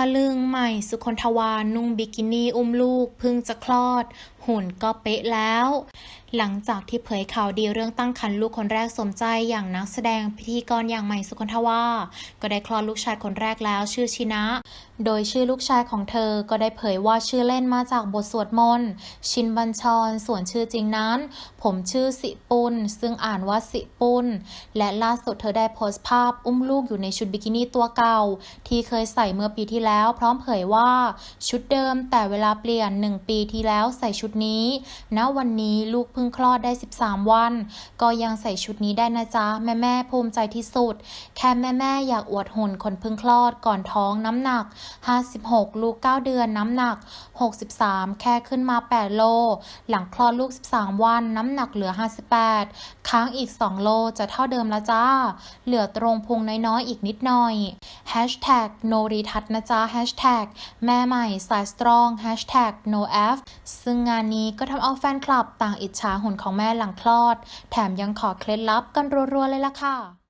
ตะลึงใหม่สุคนทวานุ่งบิกินี่อุ้มลูกเพิ่งจะคลอด หุ่นก็เป๊ะแล้วหลังจากที่เผยข่าวดีเรื่องตั้งครรภ์ลูกคนแรกสมใจอย่างนักแสดงพิธีกรอย่างใหม่สุคนทว่า ก็ได้คลอดลูกชายคนแรกแล้วชื่อชินะ โดยชื่อลูกชายของเธอก็ได้เผยว่าชื่อเล่นมาจากบทสวดมนต์ชินบัญชร ส่วนชื่อจริงนั้น ผมชื่อสิปุณซึ่งอ่านว่าสิปุณและล่าสุดเธอได้โพสต์ภาพอุ้มลูกอยู่ในชุดบิกินี่ตัวเก่า ที่เคยใส่เมื่อปีที่แล้ว พร้อมเผยว่าชุดเดิมแต่เวลาเปลี่ยน1ปีที่แล้วใส่ชุดนี้ณวันนี้ลูกพิ่งคลอดได้ 13 วัน ก็ยังใส่ชุดนี้ได้นะจ๊ะ แม่แม่ภูมิใจที่สุด แค่แม่แม่อยากอวดหุ่นคนเพิ่งคลอดก่อนท้องน้ำหนัก 56 ลูก 9 เดือนน้ำหนัก 63 แค่ขึ้นมา 8 โล หลังคลอดลูก 13 วันน้ำหนักเหลือ 58 ค้างอีก 2 โลจะเท่าเดิมล้วจ้า เหลือตรงพุงน้อยๆ อีกนิดหน่อย Hashtag no รีทัศนะจ๊ะ Hashtag แม่ใหม่สายสตรอง Hashtag no f ซึ่งงานนี้ก็ทำเอาแฟนคลับต่างอิจฉาหุ่นของแม่หลังคลอด แถมยังขอเคล็ดลับกันรัวๆเลยล่ะค่ะ